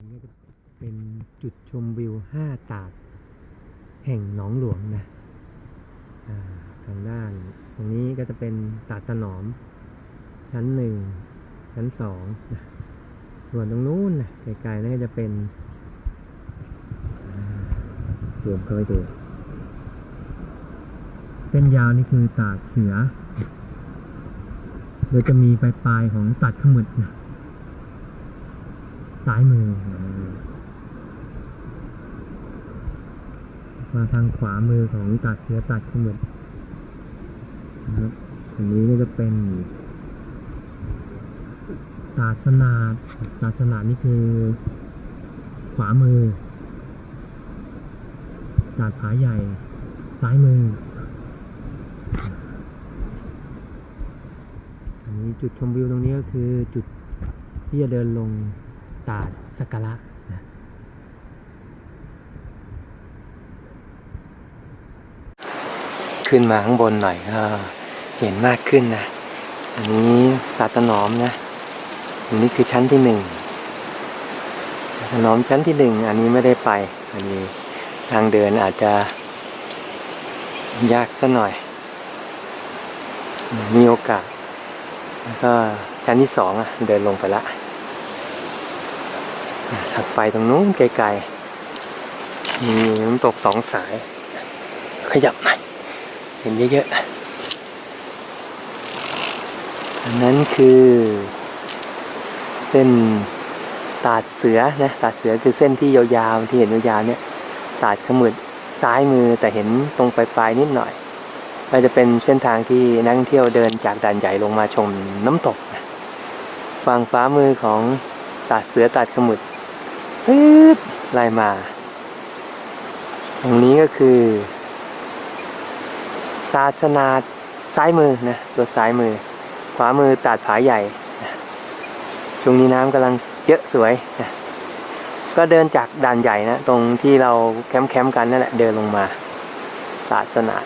นี่ก็เป็นจุดชมวิวห้าตาดแห่งหนองหลวงนะทางด้าน ตรงนี้ก็จะเป็นตาดตะหนอม ชั้นหนึ่งชั้นสองนะส่วนตรงนู้นนะไกลๆนั่นก็จะเป็นสวมเข้าไปดูเส้นยาวนี่คือตาดเสือโดยจะมีปลายๆของตัดขมึดนะ ซ้ายมือมาทางขวามือของตัดเสือตัดขมึดนะครับอันนี้ก็จะเป็นตาดสนาดตาดสนานี่คือ ขวามือตาดผาใหญ่ ซ้ายมือ อันนี้จุดชมวิวตรงนี้ก็คือจุดที่จะเดินลง ตาสักการะนะขึ้นมาข้างบนหน่อยก็เห็นมากขึ้นนะ อันนี้ตาตนอมนะ อันนี้คือชั้นที่หนึ่งถนอมชั้นที่หนึ่งอันนี้ไม่ได้ไป อันนี้ทางเดินอาจจะ ยากสัหน่อย มีโอกาส แล้วก็ชั้นที่สองอะเดินลงไปละ ถัดไปตรงนู้นไกลๆมีน้ำตกสองสาย ขยับหน่อยเห็นเยอะๆอันนั้นคือ เส้นตาดเสือนะตาดเสือคือเส้นที่ยาวๆที่เห็นยาวๆเนี่ยตาดขมืดซ้ายมือแต่เห็นตรงปลายๆนิดหน่อยก็จะเป็นเส้นทางที่นักท่องเที่ยวเดินจากด่านใหญ่ลงมาชมน้ำตกฝั่งฟ้ามือของตาดเสือตาดขมืด ตืดไล่มา ตรงนี้ก็คือ ตาสนาดซ้ายมือนะตัวซ้ายมือ ขวามือตาดผาใหญ่ช่วงนี้น้ำกำลังเยอะสวยนะก็เดินจากด่านใหญ่นะตรงที่เราแคมป์แคมป์กันนั่นแหละเดินลงมาศาสนา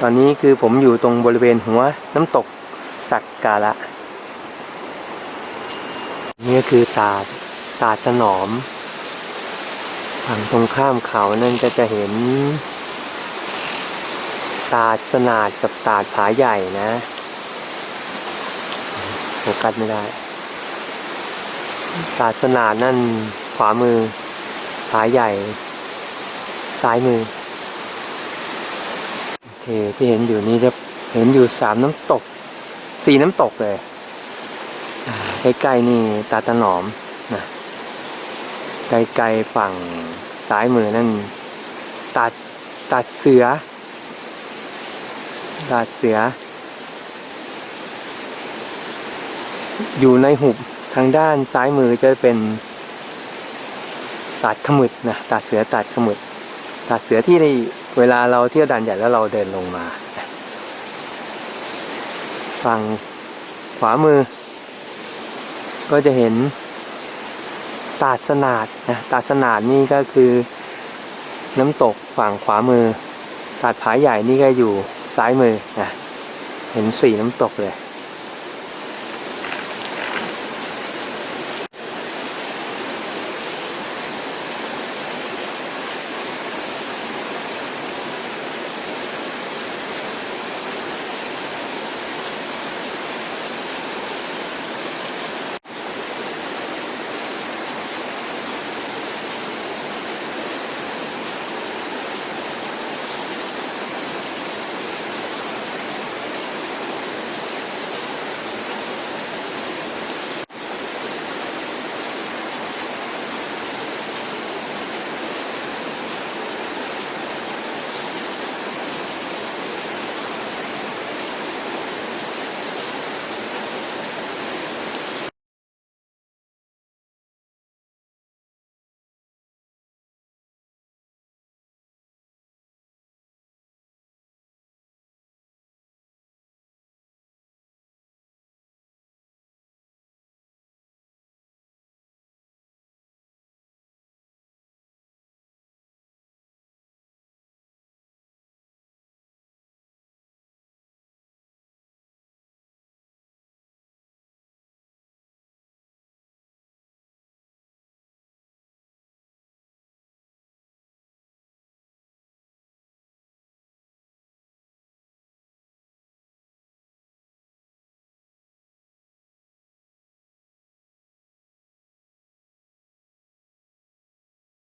ตอนนี้คือผมอยู่ตรงบริเวณหัวน้ำตกสักการะ นี่ก็คือตาดตาดถนอมฝั่งตรงข้ามเขานั่นก็จะเห็น ตาดสนาดกับตาดผาใหญ่นะโฟกัสไม่ได้ ตาดสนาดนั่นขวามือ ผาใหญ่ ซ้ายมือ โอเคที่เห็นอยู่นี้จะเห็นอยู่สามน้ำตก สี่น้ำตกเลย ใกล้ๆนี่ตาตะหนอมนะไกลๆฝั่งซ้ายมือนั่นตาดตาดเสือตาดเสือ อยู่ในหุบทางด้านซ้ายมือจะเป็นตาดขมึดนะตาดเสือตาดขมึดตาดเสือที่ในเวลาเราเที่ยวด่านใหญ่แล้วเราเดินลงมา ฝั่งขวามือ ก็จะเห็นตาดสนาดนะตาดสนาดนี่ก็คือน้ำตกฝั่งขวามือ ตาดผาใหญ่นี่ก็อยู่ซ้ายมือนะเห็นสี่น้ำตกเลย